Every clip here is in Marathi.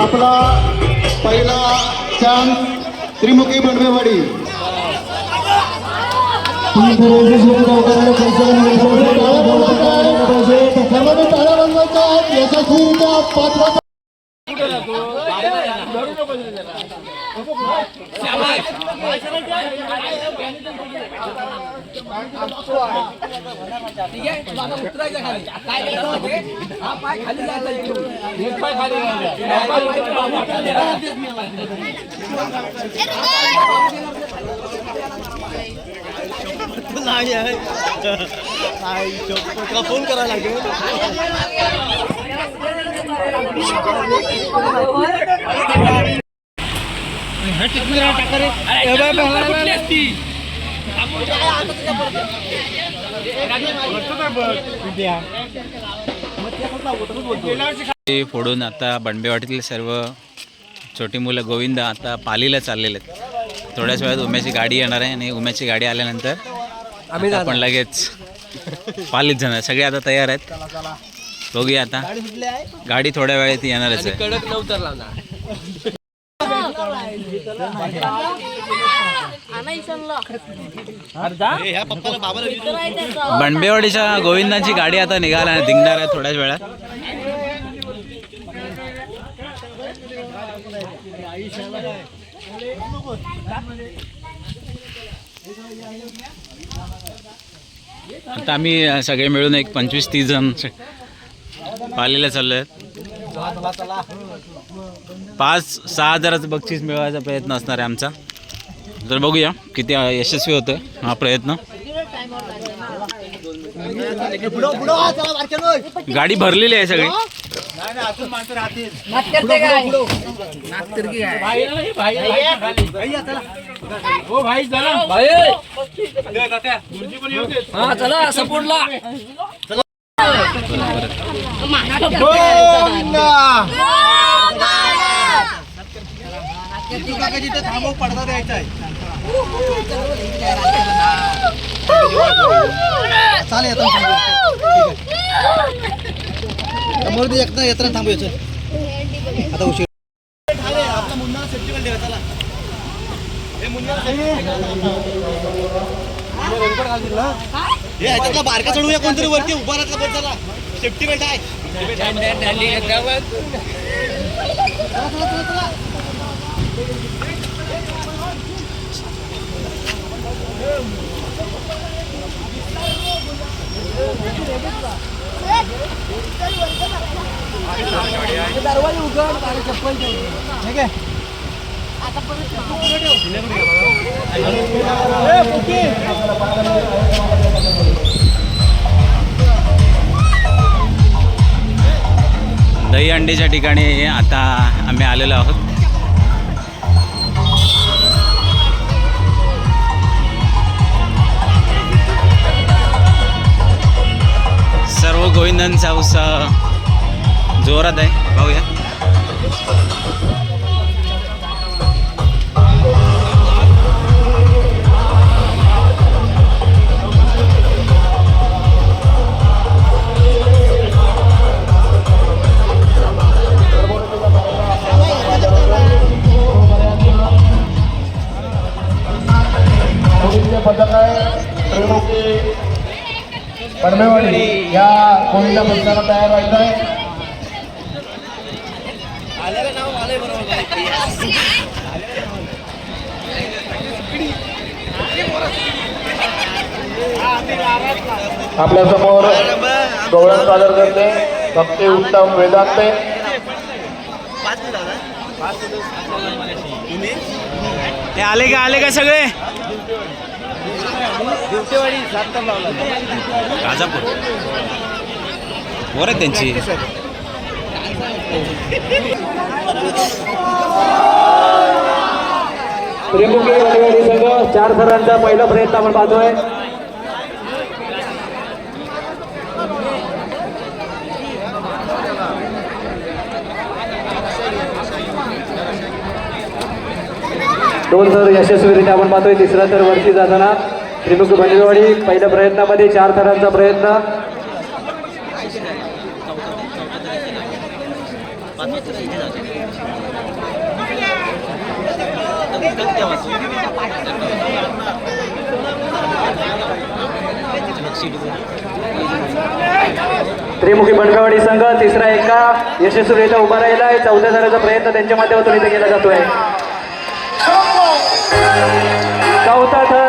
आपला पहिला चान्स त्रिमुखी बडवेवाडी सर्वांनी टाळ्या नाही आहे यशस्वीरित्या पाचवा फोन करायला लागेल ते फोडून आता बंडबेवाडीतले सर्व छोटी मुलं गोविंद आता पालीला चाललेले आहेत. थोड्याच वेळात उम्याची गाडी येणार आहे आणि उम्याची गाडी आल्यानंतर आम्ही आपण लगेच पालीत जाणार. सगळे आता तयार आहेत. बघूया आता. गाडी थोड्या वेळात येणारच आहे. कडक नव्हतं लावणार ह्या बंडबेवाडीच्या गोविंदांची गाडी आता निघाला निघणार आहे थोड्याच वेळात. आता आम्ही सगळे मिळून एक पंचवीस तीस जण स- पालीला चाललो आहेत पाच सहा हजाराचं बक्षीस मिळवायचा प्रयत्न असणार आहे आमचा. तर बघूया किती यशस्वी होतोय हा प्रयत्न. गाडी भरलेली आहे सगळी. जिथे थांबव पडदा द्यायचा आहे चालेल येताना समोर ते एकदा येताना थांबवायचं आता उशीर आपला मुन्ना सेफ्टी ठेवा चला. हे मुन्ना ह्याच्यातला बारका चढूया कोणतरी वरती उभा राहतला बस झाला सेफ्टी बेल्ट आहे. चला, उघड चला, चला. ठीक आहे? दही अंडीच्या ठिकाणी आता आम्ही आलेलो आहोत. सर्व गोविंदांचा उत्साह जोरात आहे. पाहूया. पडमेवाडी या कोणत्या पक्षाला तयार व्हायचं आहे आपल्यासमोर गवळण सादर करते. भक्ती उत्तम वेदांते. आले का? आले का सगळे? राजापूर वर आहे त्यांची. त्रिमुखी वाडीवाडी संघ चार थरांचा पहिला प्रयत्न आपण पाहतोय. दोन थर यशस्वीरित्या आपण पाहतोय तिसरा थर वरती जाताना त्रिमुखी बंडवेवाडी पहिल्या प्रयत्नामध्ये चार थरांचा प्रयत्न. त्रिमुखी बनकावाडी संघ तिसरा एका यशस्वीरित्या उभा राहिला आहे. चौथ्या झाल्याचा प्रयत्न त्यांच्या माध्यमातून इथे केला जातोय. चौथा थर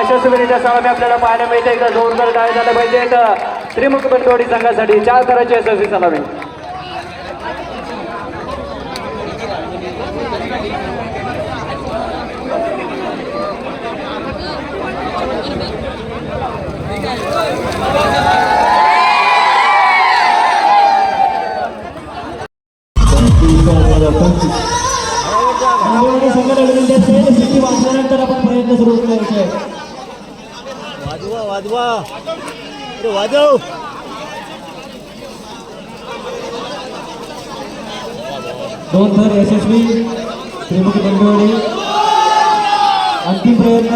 यशस्वीरित्या सामने आपल्याला पाहायला मिळते. एकदा जोरदार काय झालं पाहिजे. त्रिमुख त्रिमुखी संघासाठी चार थराची यशस्वी सलामी. वाजवा वाजवा. अरे वाजव. दोन थर यशस्वी त्रिमुखी बनकावाडी अंतिम प्रयत्न.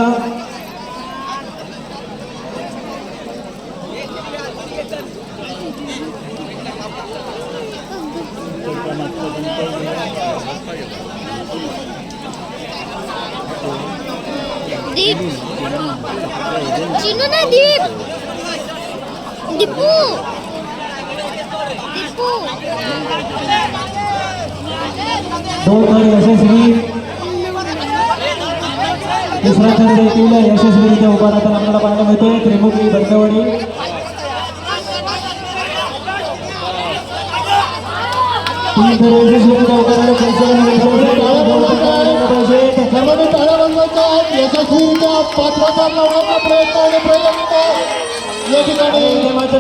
Thank you. दीप चिनू ना दीप दीपू दीपू दोन थर यशस्वी तिसरा थर देखील यशस्वीरित्या उभा राहताना आपल्याला पाहायला मिळतोय त्रिमुखी बंदवडी तीन थर यशस्वीरित्या उभा लघुच्या पाठवाचा लावण्याचा प्रयत्न आणि प्रयत्न या ठिकाणी मात्र